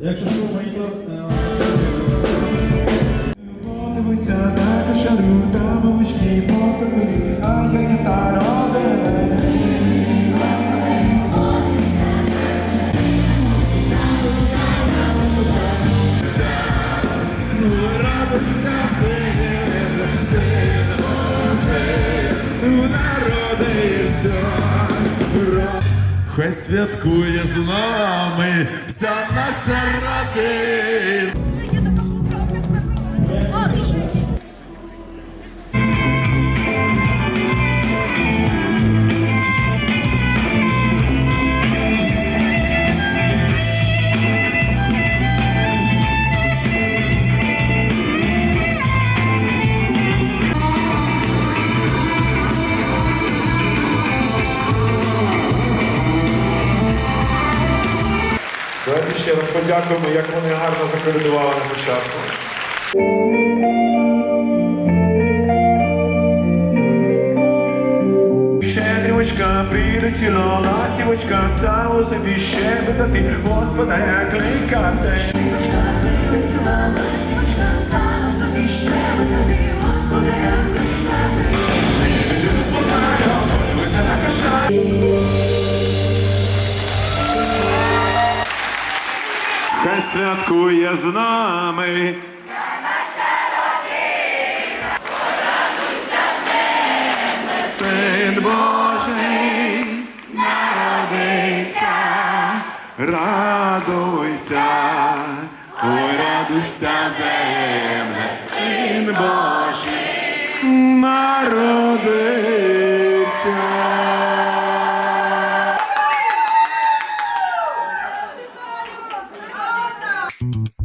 Якщо що, монітор. е, Подивися на кашалю та мовички покотились, Хай святкує з нами вся наша родина. Давайте ще раз подякуємо, як вони гарно закоридували на початку. Щедрівочка прилетіла, ластівочка, стало собі щебетати, Господа як кликати. Щедрівочка прилетіла, ластівочка, святкує з нами. Син Божий народився, радуйся, ой, радуйся, земле, син Божий народився. Mm-hmm.